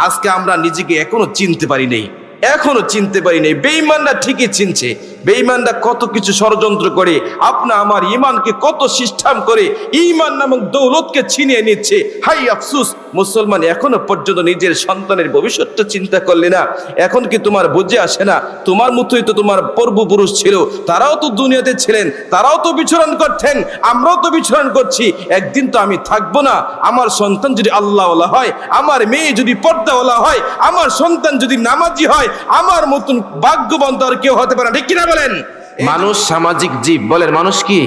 আজকে আমরা নিজেকে এখনও চিনতে পারি নেই এখনও চিনতে পারি নেই বেইমানরা ঠিকই চিনছে। বেঈমানরা কত কিছু ষড়যন্ত্র করে, আপনা আমার ইমানকে কত সিস্টেম করে ইমান নামক দৌলতকে ছিনিয়ে নিচ্ছে। হাই আফসুস, মুসলমান এখনও পর্যন্ত নিজের সন্তানের ভবিষ্যৎটা চিন্তা করলে না। এখন কি তোমার বুঝে আসে না? তোমার মতোই তো তোমার পূর্বপুরুষ ছিল। তারাও তো দুনিয়াতে ছিলেন, তারাও তো বিচরণ করতেন, আমরাও তো বিচরণ করছি। একদিন তো আমি থাকব না। আমার সন্তান যদি আল্লাহওয়ালা হয়, আমার মেয়ে যদি পর্দাওয়ালা হয়, আমার সন্তান যদি নামাজি হয়, আমার মতন ভাগ্যবান তো আর কেউ হতে পারে না। ঠিক কিনা বলেন। মানুষ সামাজিক জীব বলেন মানুষ কি?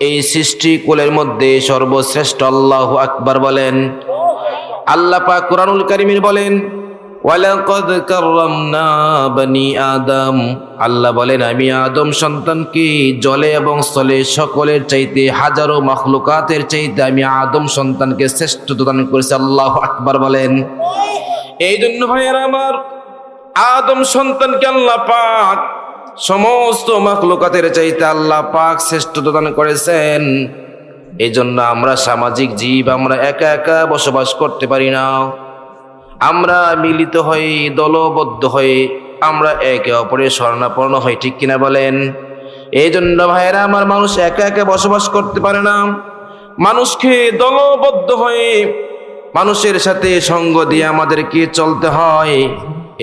এই সৃষ্টি কুলের মধ্যে সর্বশ্রেষ্ঠ আল্লাহ আকবার বলেন। আল্লাহ পাক কোরআনুল কারিমির বলেন ওয়ালাকাদ কাররামনা বনি আদম। আল্লাহ বলেন আমি আদম সন্তানকে জলে এবং স্থলে সকলের চাইতে হাজারো মাখলুকাতের চাইতে আমি আদম সন্তানকে শ্রেষ্ঠ দান করেছি। আল্লাহ আকবার বলেন। এই জন্য ভাইয়েরা আমার আদম সন্তানকে আল্লাহ পাক সমস্ত মাখলুকাতের চাইতে আল্লাহ পাক শ্রেষ্ঠ দান করেছেন। এই জন্য আমরা সামাজিক জীব, আমরা একা একা বসবাস করতে পারি না। আমরা মিলিত হয়ে দলবদ্ধ হয়ে আমরা একে অপরের স্বর্ণাপন্ন হই, ঠিক কিনা বলেন? এই জন্য ভাইয়েরা, আমার মানুষ একা একা বসবাস করতে পারে না। মানুষকে দলবদ্ধ হয়ে মানুষের সাথে সঙ্গ দিয়ে আমাদেরকে চলতে হয়।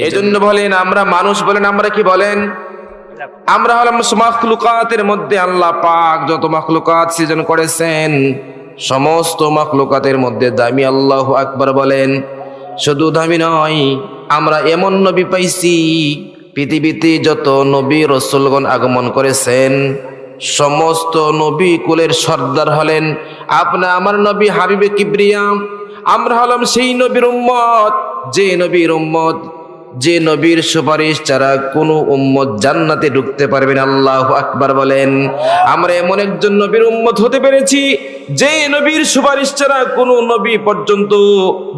এই জন্য বলেন আমরা মানুষ বলেন আমরা কি বলেন? আমরা হলাম মাখলুকাতের মধ্যে আল্লাহ পাক যত মাখলুকাত সৃজন করেছেন সমস্ত মাখলুকাতের মধ্যে দামি আল্লাহ আকবার বলেন। শুধু দামি নয় আমরা এমন নবী পাইছি পৃথিবীতে যত নবী রসুলগণ আগমন করেছেন সমস্ত নবী কুলের সর্দার হলেন। আপনা আমার নবী হাবিবে কিবরিয়া আমরা হলাম সেই নবীর উম্মত যে নবীর উম্মত যে নবীর সুপারিশ ছাড়া কোনো উম্মত জান্নাতে ঢুকতে পারবে না। আল্লাহ আকবার বলেন, আমরা এমন একজন নবীর উম্মত হতে পেরেছি, যে নবীর সুপারিশ ছাড়া কোনো নবী পর্যন্ত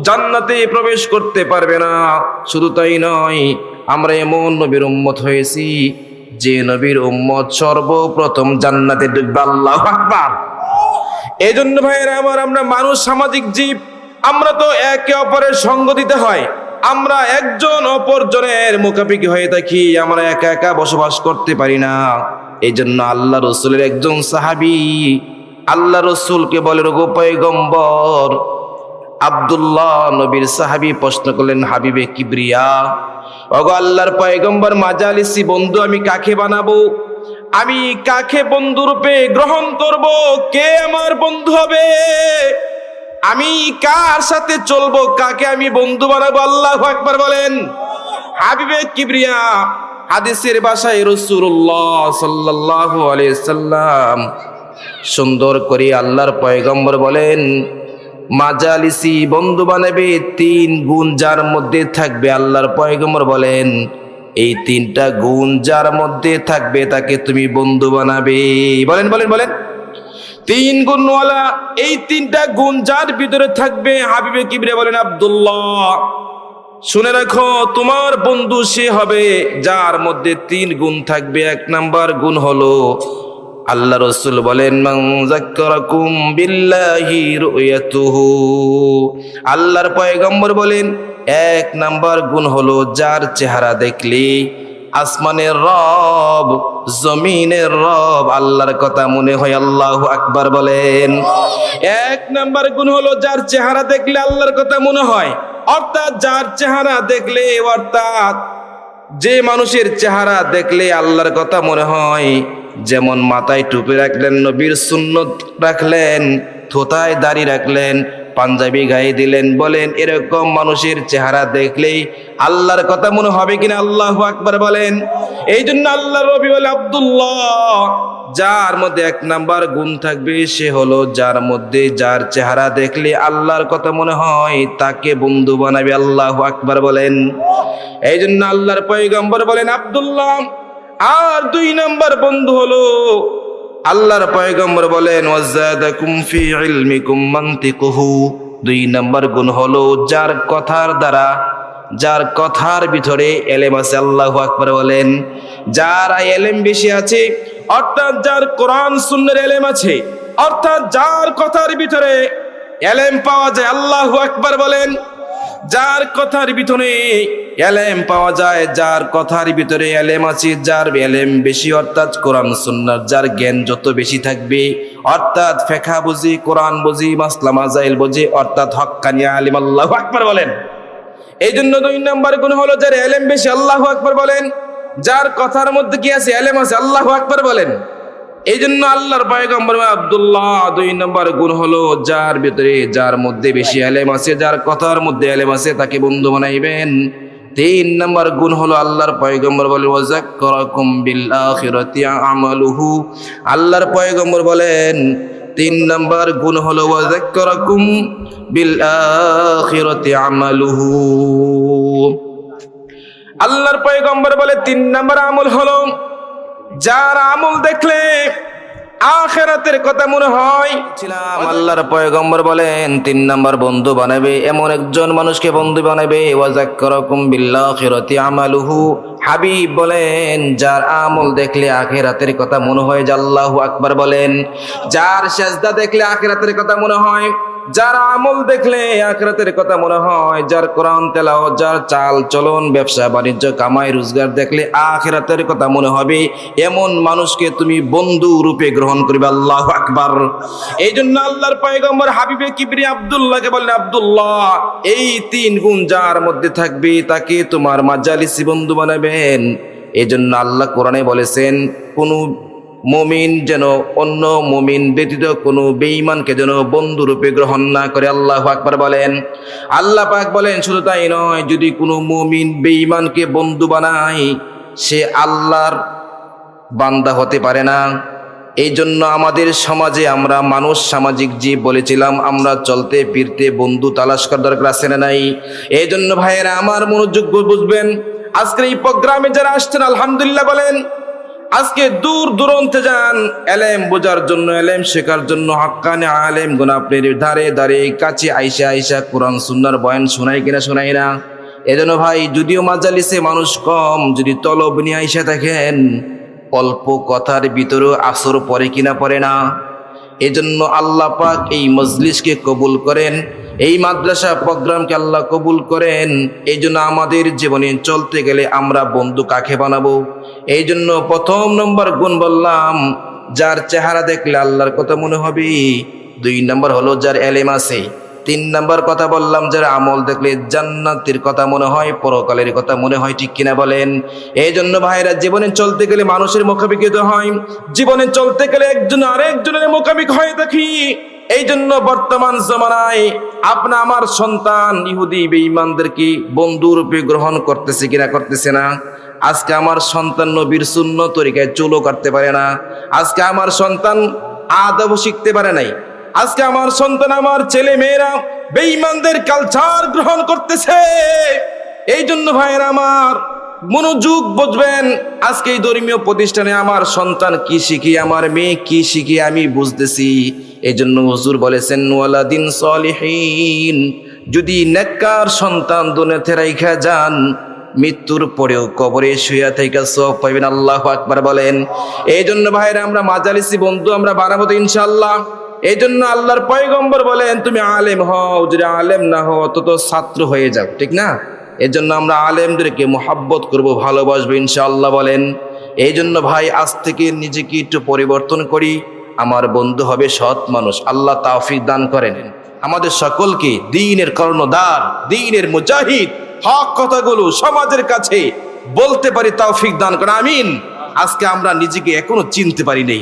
জান্নাতে প্রবেশ করতে পারবে না। শুধু তাই নয়, আমরা এমন নবীর উম্মত হয়েছি, যে নবীর উম্মত সর্বপ্রথম জান্নাতে ঢুকবে। আল্লাহ আকবার। এই জন্য ভাইয়েরা আমার, আমরা মানুষ সামাজিক জীব, আমরা তো একে অপরের সঙ্গ দিতে হয়। আমরা একজন অপরজনের মুখাপিকি হয়ে থাকি, আমরা একা একা বসবাস করতে পারি না। এই জন্য আল্লাহ রসুলের একজন সাহাবি, আল্লাহ রসুলকে বলে রঘু পয়গম্বর, আব্দুল্লাহ নবীর সাহাবি প্রশ্ন করলেন, হাবিবে কিবরিয়া? ওগো আল্লাহর পয়গম্বর, মাজালিসি বন্ধু আমি কাকে বানাবো? আমি কাকে বন্ধু রূপে গ্রহণ করব? কে আমার বন্ধু হবে? আমি কার সাথে চলবো? কাকে আমি বন্ধু বানাবো? আল্লাহ আকবার বলেন। হাবিবে কিবরিয়া হাদিসের ভাষায় রসুল্লাহ সাল্লাহ সাল্লাম সুন্দর করে আল্লাহর পয়গম্বর বলেন, মাজালিসি বন্ধু বানাবে তিন গুণ যার মধ্যে থাকবে আল্লাহর পয়গম্বর বলেন। এই তিনটা গুণ যার মধ্যে থাকবে তাকে তুমি বন্ধু বানাবে। বলেন বলেন বলেন। তিন গুণওয়ালা, এই তিনটা গুণ যার ভিতরে থাকবে হাবিবে কিবরে বলেন আব্দুল্লাহ। শুনে রাখো, তোমার বন্ধু সে হবে যার মধ্যে তিন গুণ থাকবে। এক নাম্বার গুণ হলো আল্লাহ রসুল বলেন আল্লাহর পয়গম্বর বলেন, এক নাম্বার গুণ হলো যার চেহারা দেখলে আসমানের রব, জমিনের রব, আল্লাহর কথা মনে হয় আল্লাহ আকবার বলেন। এক নাম্বার গুণ হলো যার চেহারা দেখলে আল্লাহর কথা মনে হয়, অর্থাৎ যার চেহারা দেখলে, অর্থাৎ যে মানুষের চেহারা দেখলে আল্লাহর কথা মনে হয়, যেমন মাথায় টুপি রাখলেন, নবীর সুন্নত রাখলেন থোতায় দাড়ি রাখলেন পাঞ্জাবি গায়ে দিলেন, বলেন, এরকম মানুষের চেহারা দেখলেই আল্লাহর কথা মনে হবে কিনা? আল্লাহ আকবার বলেন। এই জন্য আল্লাহ রবি আব্দুল্লাহ। যার মধ্যে এক নাম্বার গুণ থাকবে, সে হলো যার মধ্যে যার চেহারা দেখলে আল্লাহর কথা মনে হয়, তাকে বন্ধু বানাবে আল্লাহ আকবার বলেন। এই জন্য আল্লাহর পয়গম্বর বলেন, আব্দুল্লাহ। আর দুই নাম্বার বন্ধু হলো আল্লাহর পয়গম্বর বলেন দুই নম্বর গুণ হলো, যার কথার দ্বারা, যার কথার ভিতরে এলেম আছে, আল্লাহু আকবার বলেন। যার এলেম বেশি আছে, অর্থাৎ যার কোরআন সুন্নের এলেম আছে, অর্থাৎ যার কথার ভিতরে এলেম পাওয়া যায়, আল্লাহু আকবার বলেন। যার কথার ভিতরে এলেম পাওয়া যায়, যার কথার ভিতরে এলেম আছে, যার এলেম বেশি, অর্থাৎ কোরআন সুন্নার যার জ্ঞান যত বেশি থাকবে, অর্থাৎ ফেখা বুঝি, কোরআন বুঝি, মাসলা মাজাইল বুঝি, অর্থাৎ হক্কানি আলিম, আল্লাহ আকবার বলেন। এই জন্য দুই নম্বর গুণ হলো, যার এলেম বেশি, আল্লাহ আকবার বলেন। যার কথার মধ্যে কি আছে, এলেম আছে, আল্লাহ আকবার বলেন। এই জন্য আল্লাহর পয়গম্বর আব্দুল্লাহ, দুই নম্বর গুণ হলো, যার ভিতরে, যার মধ্যে বেশি এলেম আছে, যার কথার মধ্যে এলেম আছে, তাকে বন্ধু বানাইবেন। তিন নম্বর গুণ হলো আল্লাহর পয়গম্বর বলে ওয়াজাক্কারাকুম বিল আখিরাতি আমালুহু। আল্লাহর পয়গম্বর বলেন, তিন নম্বর গুণ হলো ওয়াজাক্কারাকুম বিল আখিরাতি আমালুহু। আল্লাহর পয়গম্বর বলে, তিন নম্বর আমল হলো, যার আমল দেখলে আখেরাতের কথা মনে হয়। ছিলাম আল্লাহর পয়গম্বর বলেন তিন নাম্বার বন্ধু বানাবে এমন একজন মানুষকে বন্ধু বানাবে ওয়াজাক্কারাকুম বিল্লাখিরাতি আমালুহু। হাবিব বলেন যার আমল দেখলে আখেরাতের কথা মনে হয় যে আল্লাহু আকবার বলেন। যার সেজদা দেখলে আখেরাতের কথা মনে হয় যার আমল দেখলে আখরাতের কথা মনে হয়, যার কোরআন তেলাও যার চাল চলন, ব্যবসা, বাণিজ্য, কামাই, রোজগার দেখলে আখেরাতের কথা মনে হবে। এমন মানুষকে তুমি বন্ধু রূপে গ্রহণ করবে, আল্লাহ আকবার। এই জন্য আল্লাহর পায়গম্বর হাবিবে কিবরি আব্দুল্লাহকে বললেন, আবদুল্লাহ, এই তিন গুণ যার মধ্যে থাকবে, তাকে তোমার মাজালিসি বন্ধু বানাবেন। এই জন্য আল্লাহ কোরআনে বলেছেন, কোন মমিন যেন অন্য মমিন ব্যতীত কোনো বেঈমানকে যেন বন্ধুরূপে গ্রহণ না করে। আল্লাহ আকবার বলেন। আল্লাহ পাক বলেন, শুধু তাই নয়, যদি কোনো মমিন বেঈমানকে বন্ধু বানায়, সে আল্লাহর বান্দা হতে পারে না। এই জন্য আমাদের সমাজে আমরা মানুষ সামাজিক জীব বলেছিলাম, আমরা চলতে ফিরতে বন্ধু তালাশ করার দরকার আছে না নাই? এই জন্য ভাইয়েরা, আমার মনোযোগ বুঝবেন। আজকের এই প্রোগ্রামে যারা আসছেন, আলহামদুলিল্লাহ বলেন আজকে দূর দূরান্তে যান, এলেম বোঝার জন্য, এলেম শেখার জন্য হাক্কানে আলেম গুণ আপনার ধারে ধারে কাছে আইসা আইসা কোরআন সুন্নার বয়ান শোনাই কিনা শোনাই না। এজন্য ভাই, যদিও মাজালিসে মানুষ কম, যদি তলব নিয়ে আইসা থাকেন অল্প কথার ভিতরেও আসর পরে কিনা পড়ে না। এজন্য আল্লাহ পাক এই মজলিসকে কবুল করেন, এই মাদ্রাসা প্রোগ্রামকে আল্লাহ কবুল করেন। এই আমাদের জীবনে চলতে গেলে আমরা বন্ধু কাকে বানাবো? এই জন্য প্রথম নম্বর গুণ বললাম, যার চেহারা দেখলে আল্লাহর কথা মনে হবে। দুই নম্বর হলো যার এলেম আছে। তিন নম্বর কথা বললাম, যার আমল দেখলে জান্নাতের কথা মনে হয়, পরকালের কথা মনে হয়, ঠিক কিনা বলেন? এই জন্য ভাইরা, জীবনে চলতে গেলে মানুষের মুখাপিক হয়। জীবনে চলতে গেলে একজন আরেকজনের মুখাপিক হয়ে দেখি। এই জন্য বর্তমান জমানায় আপনা আমার সন্তান ইহুদি বেঈমানদেরকে বন্ধুরূপে গ্রহণ করতেছে কিনা, করতেছে না। আজকে আমার সন্তান নবীর শূন্য তরিকায় চুলও কাটতে পারে না। আজকে আমার সন্তান আদব শিখতে পারে নাই। আজকে আমার সন্তান আমার ছেলে মেয়েরা বেঈমানদের কালচার গ্রহণ করতেছে। এই জন্য ভাইয়েরা আমার মনোযোগ বুঝবেন, আজকে এই ধর্মীয় প্রতিষ্ঠানে আমার সন্তান কি শিখি, আমার মেয়ে কি শিখি আমি বুঝতেছি। এই জন্য হুজুর বলেছেন, ওয়ালাদিন সলিহীন, যদি নেককার সন্তান দুনিয়াতে রাইখা যান মৃত্যুর পরেও কবরে শুয়া থেকে সব পাইবেন, আল্লাহ আকবার বলেন। এই জন্য ভাইরা, আমরা মাজালিসি বন্ধু, আমরা বানাবো তো ইনশাল্লাহ এই জন্য আল্লাহর পয়গম্বর বলেন, তুমি আলেম হও, যদি আলেম না হও অত তো ছাত্র হয়ে যাও। ঠিক না? এই জন্য আমরা আলেমদেরকে মোহাব্বত করব, ভালোবাসবো ইনশাআল্লাহ বলেন। এই জন্য ভাই, আজ থেকে নিজেকে একটু পরিবর্তন করি। আমার বন্ধু হবে সৎ মানুষ, আল্লাহ তাওফিক দান করেন। আমাদের সকলকে দিনের কর্ণদার দিনের মুজাহিদ হক কথাগুলো সমাজের কাছে বলতে পারি তাও ফিক দান করে আমিন। আজকে আমরা নিজেকে এখনও চিনতে পারি নেই,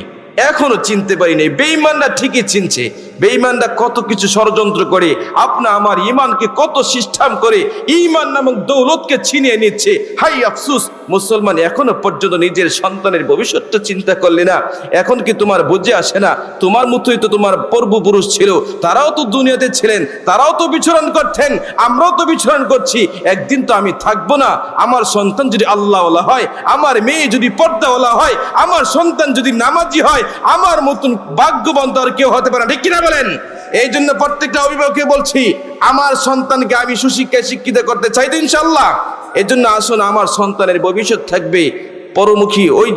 এখনও চিনতে পারি নেই। বেইমানরা ঠিকই চিনছে বেঈমানরা কত কিছু ষড়যন্ত্র করে, আপনা আমার ইমানকে কত সিস্টেম করে ইমান নামক দৌলতকে ছিনিয়ে নিচ্ছে। হাই আফসুস, মুসলমান এখনও পর্যন্ত নিজের সন্তানের ভবিষ্যৎটা চিন্তা করলে না। এখন কি তোমার বুঝে আসে না? তোমার মতোই তো তোমার পূর্বপুরুষ ছিল। তারাও তো দুনিয়াতে ছিলেন, তারাও তো বিচরণ করতেন, আমরাও তো বিচরণ করছি। একদিন তো আমি থাকব না। আমার সন্তান যদি আল্লাহওয়ালা হয়, আমার মেয়ে যদি পর্দাওয়ালা হয়, আমার সন্তান যদি নামাজি হয়, আমার মতন ভাগ্যবন্ত আর কেউ হতে পারে না। ঠিক কিনা বলেন, এই জন্য প্রত্যেকটা অভিভাবককে বলছি, আমার সন্তানকে আমি সুশিক্ষায় শিক্ষিত করতে চাই তো ইনশাল্লাহ এই জন্য আসুন, আমার সন্তানের ভবিষ্যৎ থাকবে পরমুখী ওই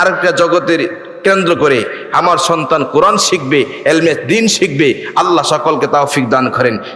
আরেকটা জগতের কেন্দ্র করে আমার সন্তান কোরআন শিখবে, এলমে দিন শিখবে। আল্লাহ সকলকে তাওফিক দান করেন।